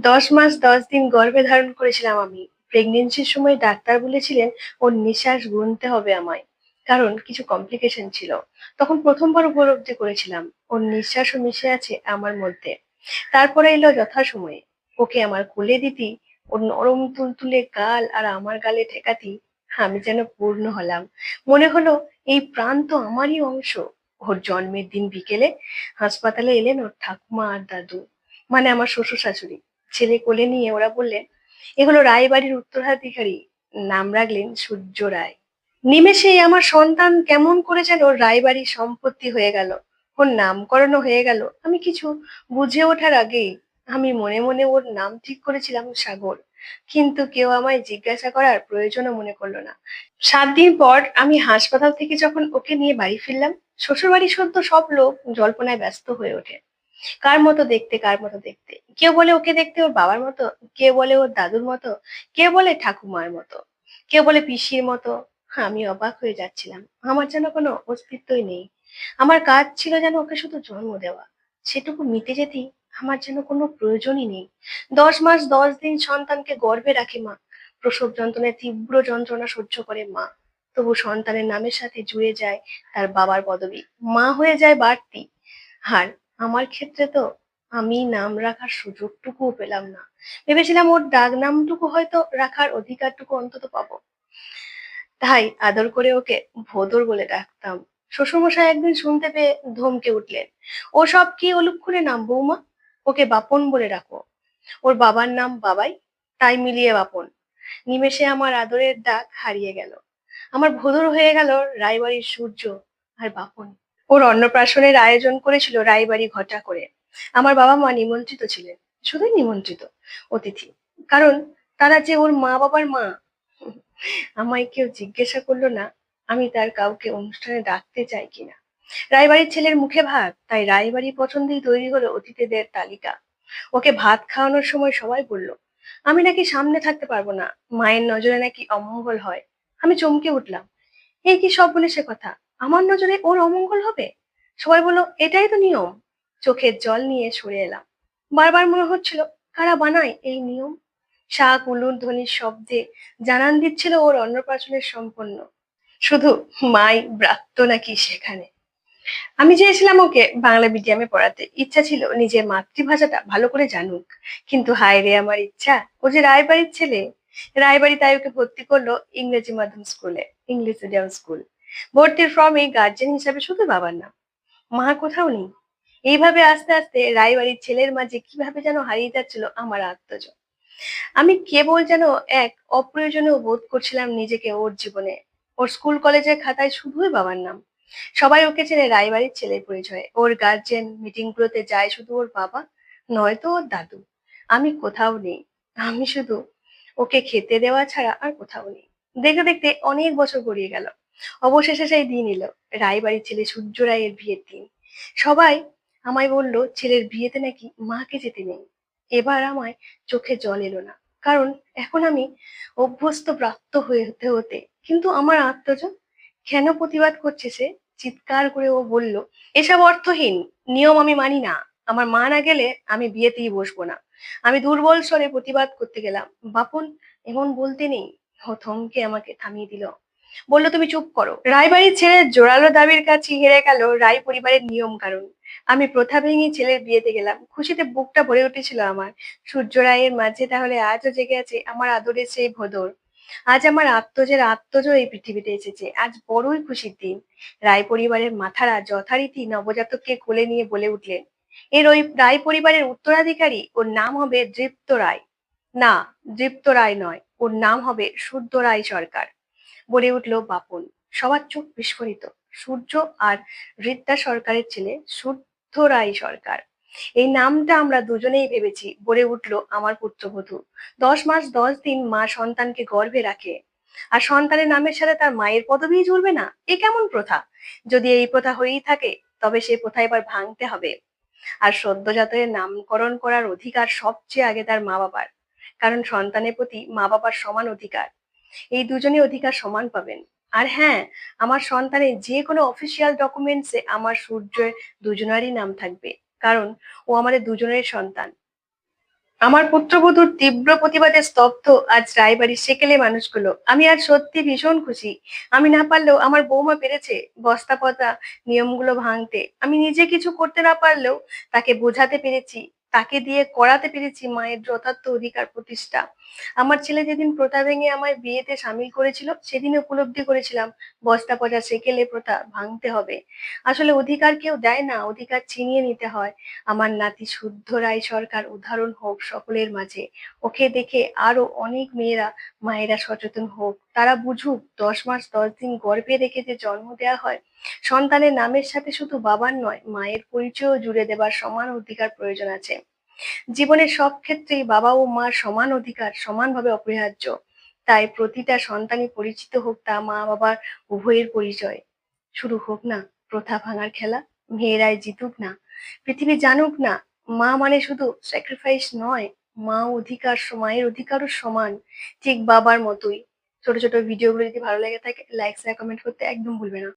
দশ মাস দশ দিন গর্ভে ধারণ করেছিলাম আমি। প্রেগনেন্সির সময় ডাক্তার বলেছিলেন, ওর নিঃশ্বাস গুনতে হবে আমায়। কারণ কিছু কমপ্লিকেশন ছিল। তখন প্রথমবার উপলব্ধি করেছিলাম, ওর নিঃশ্বাসও মিশে আছে আমার মধ্যে। তারপরে এলো যথাসময়ে, ওকে আমার কোলে দিতি, ওর নরম তুলতুলে গাল আর আমার গালে ঠেকাতি, আমি যেন পূর্ণ হলাম। মনে হলো, এই প্রাণ তো আমারই অংশ। ওর জন্মের দিন বিকেলে হাসপাতালে এলেন ওর ঠাকুমা আর দাদু। মানে আমার শ্বশুর শাশুড়ি ছেলে কোলে নিয়ে ওরা বললেন, এ হলো রায়বাড়ির উত্তরাধিকারী। নাম রাখলেন সূর্য রায়। নিমেষেই আমার সন্তান কেমন করে যেন রায়বাড়ির সম্পত্তি হয়ে গেল। ওর নামকরণও হয়ে গেল। আমি কিছু বুঝে ওঠার আগেই আমি মনে মনে ওর নাম ঠিক করেছিলাম সাগর। কিন্তু কেউ আমায় জিজ্ঞাসা করার প্রয়োজনও মনে করল না। সাত দিন পর আমি হাসপাতাল থেকে যখন ওকে নিয়ে বাড়ি ফিরলাম শ্বশুর বাড়ি সদ্য সব লোক জল্পনায় ব্যস্ত হয়ে ওঠে। কার মতো দেখতে, কার মতো দেখতে? কেউ বলে ওকে দেখতে ওর বাবার মতো? কেউ বলে ওর দাদুর মতো? কেউ বলে ঠাকুমার মতো? কেউ বলে পিসির মতো? আমি অবাক হয়ে যাচ্ছিলাম। আমার যেন কোনো অস্তিত্বই নেই। আমার কাজ ছিল যেন ওকে শুধু জন্ম দেওয়া। সেটুকু মিটে যেতেই আমার যেন কোনো প্রয়োজনই নেই। দশ মাস, দশ দিন সন্তানকে গর্ভে রাখে মা। প্রসব যন্ত্রণায় তীব্র যন্ত্রণা সহ্য করে মা। তবু সন্তানের নামের সাথে জুড়ে যায় তার বাবার পদবি। মা হয়ে যায় বাড়তি। আর আমার ক্ষেত্রে তো আমি নাম রাখার সুযোগটুকুও পেলাম না। ভেবেছিলাম ওর ডাক নামটুকু হয়তো রাখার অধিকারটুকু অন্তত পাবো। তাই আদর করে ওকে ভোদর বলে ডাকতাম। শ্বশুরমশাই একদিন শুনতে পেয়ে ধমকে উঠলেন, ও সব কি অলুক্ষণে নাম বৌমা? ওকে বাপন বলে রাখো ওর বাবার নাম বাবাই, তাই মিলিয়ে বাপন। নিমেষে আমার আদরের ডাক হারিয়ে গেল। আমার ভোদর হয়ে গেল রায়বাড়ির সূর্য আর বাপন। ওর অন্নপ্রাশনের আয়োজন করেছিল রায়বাড়ি ঘটা করে। আমার বাবা মা নিমন্ত্রিত ছিলেন, শুধুই নিমন্ত্রিত অতিথি। কারণ তারা যে ওর মা বাবার মা, আমায় কেউ জিজ্ঞাসা করল না, আমি তার কাউকে অনুষ্ঠানে ডাকতে চাই কিনা। রায়বাড়ির ছেলের মুখে ভাত, তাই রায়বাড়ি পছন্দেই তৈরি হলো অতিথিদের তালিকা। ওকে ভাত খাওয়ানোর সময় সবাই বলল, আমি নাকি সামনে থাকতে পারব না, মায়ের নজরে নাকি অমঙ্গল হয়। আমি চমকে উঠলাম, এই কি সব বলে সে কথা? আমার নজরে ওর অমঙ্গল হবে? সবাই বলল, এটাই তো নিয়ম। চোখের জল নিয়ে সরে এলাম। বারবার মনে হচ্ছিল, কারা বানায় এই নিয়ম? শাক উলুর ধ্বনির শব্দে জানান দিচ্ছিল ওর অন্নপ্রাশনের সম্পন্ন। শুধু মাই ব্রাত্য নাকি সেখানে। আমি চেয়েছিলাম ওকে বাংলা মিডিয়ামে পড়াতে। ইচ্ছা ছিল নিজের মাতৃভাষাটা ভালো করে জানুক। কিন্তু হায় রে, আমার ইচ্ছা। ও যে রায়বাড়ির ছেলে। রায়বাড়ি তাই ওকে ভর্তি করল ইংরেজি মাধ্যম স্কুলে, ইংলিশ মিডিয়াম স্কুল। ভর্তির ফর্মে গার্জেন হিসাবে শুধু বাবার নাম। মা কোথাও নেই। এইভাবে আস্তে আস্তে রায়বাড়ির ছেলের মাঝে কীভাবে যেন হারিয়ে যাচ্ছিল আমার আত্মজ আমি কেবল যেন এক অপ্রয়োজনীয় বোধ করছিলাম নিজেকে ওর জীবনে। ওর স্কুল কলেজের খাতায় শুধুই বাবার নাম। সবাই ওকে চেনে রায়বাড়ির ছেলের পরিচয়। ওর গার্জেন মিটিং গুলোতে যায় শুধু ওর বাবা, নয়তো ওর দাদু। আমি কোথাও নেই। আমি শুধু ওকে খেতে দেওয়া ছাড়া আর কোথাও নেই। দেখতে দেখতে অনেক বছর গড়িয়ে গেল। অবশেষে সেই দিন এলো। রায়বাড়ির ছেলে সূর্য রায়ের বিয়ের দিন। সবাই আমায় বলল, ছেলের বিয়েতে নাকি মাকে যেতে নেই? এবার আমায় চোখে জল এলো না। কারণ এখন আমি অভ্যস্ত, প্রাপ্ত হয়ে, হতে হতে। কিন্তু আমার আত্মজ কেন প্রতিবাদ করছে সে? চিৎকার করে ও বলল, এসব অর্থহীন। নিয়ম আমি মানি না। আমার মা না গেলে আমি বিয়েতেই বসবো না। আমি দুর্বল স্বরে প্রতিবাদ করতে গেলাম। বাপন এমন বলতে নেই। ও থমকে আমাকে থামিয়ে দিল। বলল, তুমি চুপ করো। রায়বাড়ির ছেলে জোরালো দাবির কাছে হেরে গেল রায় পরিবারের নিয়ম কারণ আমি প্রথা ভেঙে ছেলের বিয়েতে গেলাম। খুশিতে বুকটা ভরে উঠেছিল আমার। সূর্য রায়ের মাঝে তাহলে আজও জেগে আছে আমার আদরের সেই ভোদর। আজ আমার আত্মজের আত্মজ এই পৃথিবীতে এসেছে। আজ বড়ই খুশির দিন। রায় পরিবারের মাথারা যথারীতি নবজাতককে কোলে নিয়ে বলে উঠলেন, এর ওই রায় পরিবারের উত্তরাধিকারী, ওর নাম হবে দৃপ্ত রায়। না, দৃপ্ত রায় নয়, ওর নাম হবে শুদ্ধ রায় সরকার। বলে উঠল বাপন। সবার চোখ বিস্ফোরিত। সূর্য আর রিদ্দা সরকারের ছেলে শুদ্ধ রায় সরকার। এই নামটা আমরা দুজনেই ভেবেছি, বলে উঠল আমার পুত্রবধূ। দশ মাস, দশ দিন মা সন্তানকে গর্ভে রাখে। আর সন্তানের নামের সাথে তার মায়ের পদবিই ঝুলবে না? এ কেমন প্রথা? যদি এই প্রথা হয়েই থাকে, তবে সেই প্রথা এবার ভাঙতে হবে। আর সদ্যজাতের নামকরণ করার অধিকার সবচেয়ে আগে তার মা বাবার কারণ সন্তানের প্রতি মা বাবার সমান অধিকার। এই দুজনই অধিকার সমান পাবেন। আর হ্যাঁ আমার সন্তানের যে কোনো অফিসিয়াল ডকুমেন্টসে আমার সূর্যের দুজনারই নাম থাকবে, কারণ ও আমাদের দুজনের সন্তান। আমার পুত্রবধূর তীব্র প্রতিবাদে স্তব্ধ আজ রায়বাড়ির সেকেলে মানুষগুলো। আমি আর সত্যি ভীষণ খুশি। আমি না পারলেও আমার বৌমা পেরেছে বস্তা পচা নিয়মগুলো ভাঙতে। আমি নিজে কিছু করতে না পারলেও তাকে বোঝাতে পেরেছি, তাকে দিয়ে করাতে পেরেছি মায়ের যথার্থ অধিকার প্রতিষ্ঠা। আমার ছেলে যেদিন প্রথা ভেঙে আমার বিয়েতে সামিল করেছিল, সেদিন উপলব্ধি করেছিলাম, বস্তা পচা সেকেলে প্রথা ভাঙতে হবে। আসলে অধিকার কেউ দেয় না, অধিকার ছিনিয়ে নিতে হয়। আমার নাতি শুদ্ধ রায় সরকার উদাহরণ হোক সকলের মাঝে, ওকে দেখে আরও অনেক মেয়েরা মায়েরা সচেতন হোক। তারা বুঝুক, দশ মাস দশ দিন গর্ভে রেখে যে জন্ম দেওয়া হয়, সন্তানের নামের সাথে শুধু বাবার নয়, মায়ের পরিচয়ও জুড়ে দেবার সমান অধিকার প্রয়োজন আছে। জীবনের সব ক্ষেত্রেই বাবা ও মার সমান অধিকার, সমানভাবে অপরিহার্য। তাই প্রতিটা সন্তানই পরিচিত হোক তা মা বাবার উভয়ের পরিচয়। শুরু হোক না, প্রথা ভাঙার খেলা, মেয়েরাই জিতুক না, পৃথিবী জানুক না। মা মানে শুধু স্যাক্রিফাইস নয়, মা অধিকার মায়ের অধিকারও সমান, ঠিক বাবার মতোই। ছোট ছোট ভিডিওগুলো যদি ভালো লেগে থাকে লাইক শেয়ার কমেন্ট করতে একদম ভুলবে না।